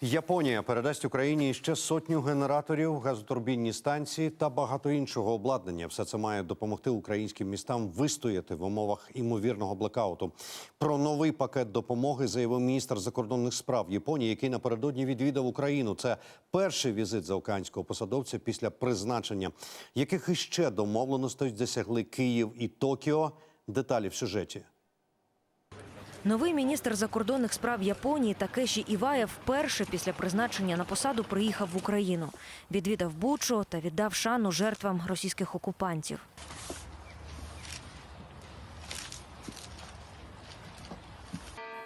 Японія передасть Україні ще сотню генераторів, газотурбінні станції та багато іншого обладнання. Все це має допомогти українським містам вистояти в умовах імовірного блекауту. Про новий пакет допомоги заявив міністр закордонних справ Японії, який напередодні відвідав Україну. Це перший візит заокеанського посадовця після призначення. Яких іще домовленостей досягли Київ і Токіо? Деталі в сюжеті. Новий міністр закордонних справ Японії Такеші Івая вперше після призначення на посаду приїхав в Україну. Відвідав Бучу та віддав шану жертвам російських окупантів.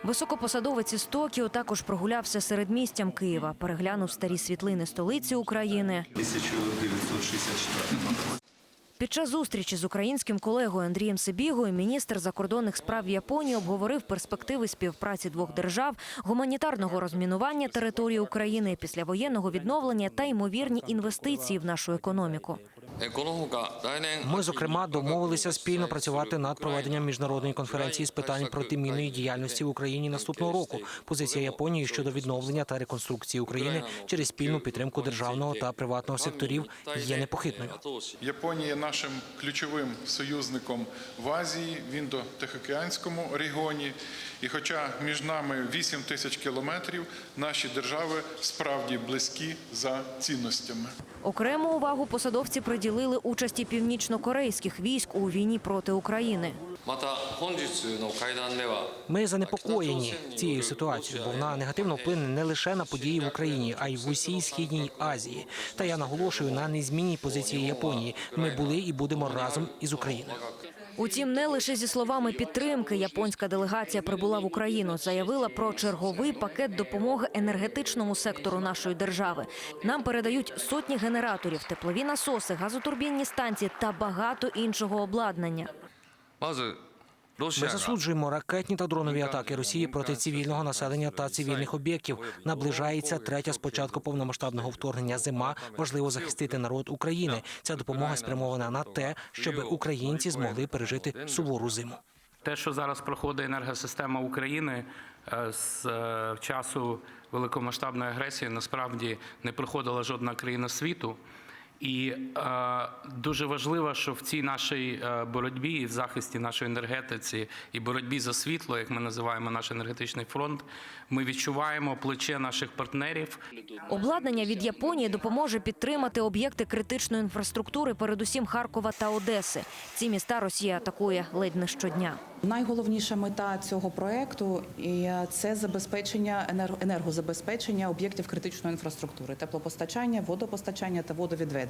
Високопосадовець із Токіо також прогулявся середмістям Києва, переглянув старі світлини столиці України. 1964 Під час зустрічі з українським колегою Андрієм Сибігою міністр закордонних справ Японії обговорив перспективи співпраці двох держав, гуманітарного розмінування території України, післявоєнного відновлення та ймовірні інвестиції в нашу економіку. Ми, зокрема, домовилися спільно працювати над проведенням міжнародної конференції з питань протимінної діяльності в Україні наступного року. Позиція Японії щодо відновлення та реконструкції України через спільну підтримку державного та приватного секторів є непохитною. Японія є нашим ключовим союзником в Азії, в індо-тихоокеанському регіоні. І хоча між нами 8 тисяч кілометрів, наші держави справді близькі за цінностями. Окрему увагу посадовці приділили розділили участі північно-корейських військ у війні проти України. Ми занепокоєні цією ситуацією, бо вона негативно вплине не лише на події в Україні, а й в усій східній Азії. Та я наголошую на незмінній позиції Японії. Ми були і будемо разом із Україною. Утім, не лише зі словами підтримки японська делегація прибула в Україну, заявила про черговий пакет допомоги енергетичному сектору нашої держави. Нам передають сотні генераторів, теплові насоси, газотурбінні станції та багато іншого обладнання. Ми засуджуємо ракетні та дронові атаки Росії проти цивільного населення та цивільних об'єктів. Наближається третя спочатку повномасштабного вторгнення зима. Важливо захистити народ України. Ця допомога спрямована на те, щоб українці змогли пережити сувору зиму. Те, що зараз проходить енергосистема України е, з е, часу великомасштабної агресії, насправді не проходила жодна країна світу. І е, дуже важливо, що в цій нашій е, боротьбі і в захисті нашої енергетиці і боротьбі за світло, як ми називаємо наш енергетичний фронт, ми відчуваємо плече наших партнерів. Обладнання від Японії допоможе підтримати об'єкти критичної інфраструктури, передусім Харкова та Одеси. Ці міста Росія атакує ледь не щодня. Найголовніша мета цього проекту це забезпечення енер- енергозабезпечення об'єктів критичної інфраструктури, теплопостачання, водопостачання та водовідведення.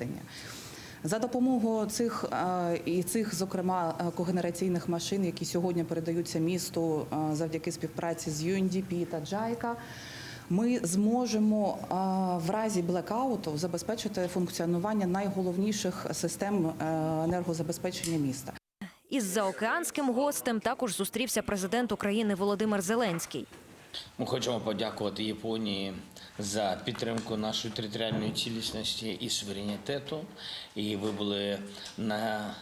За допомогою цих е, і цих, зокрема, е, когенераційних машин, які сьогодні передаються місту е, завдяки співпраці з UNDP та JICA, ми зможемо в разі блекауту забезпечити функціонування найголовніших систем енергозабезпечення міста. Із заокеанським гостем також зустрівся президент України Володимир Зеленський. Ми хочемо подякувати Японії за підтримку нашої територіальної цілісності і суверенітету. І ви були на,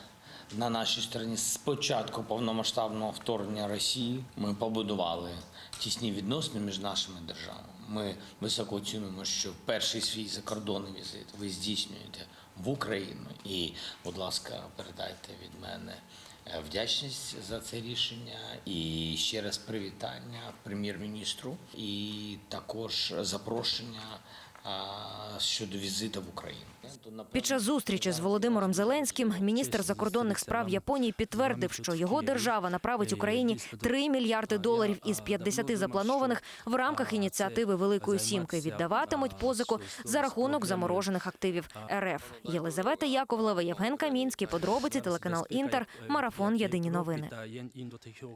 на нашій стороні з початку повномасштабного вторгнення Росії. Ми побудували тісні відносини між нашими державами. Ми високо оцінуємо, що перший свій закордонний візит ви здійснюєте в Україну. І, будь ласка, передайте від мене вдячність за це рішення і ще раз привітання прем'єр-міністру, і також запрошення щодо візиту в Україну. Під час зустрічі з Володимиром Зеленським міністр закордонних справ Японії підтвердив, що його держава направить Україні 3 мільярди доларів із 50 запланованих в рамках ініціативи Великої сімки. Віддаватимуть позику за рахунок заморожених активів РФ. Єлизавета Яковлева, Євген Камінський. Подробиці телеканал Інтер. Марафон. Єдині новини.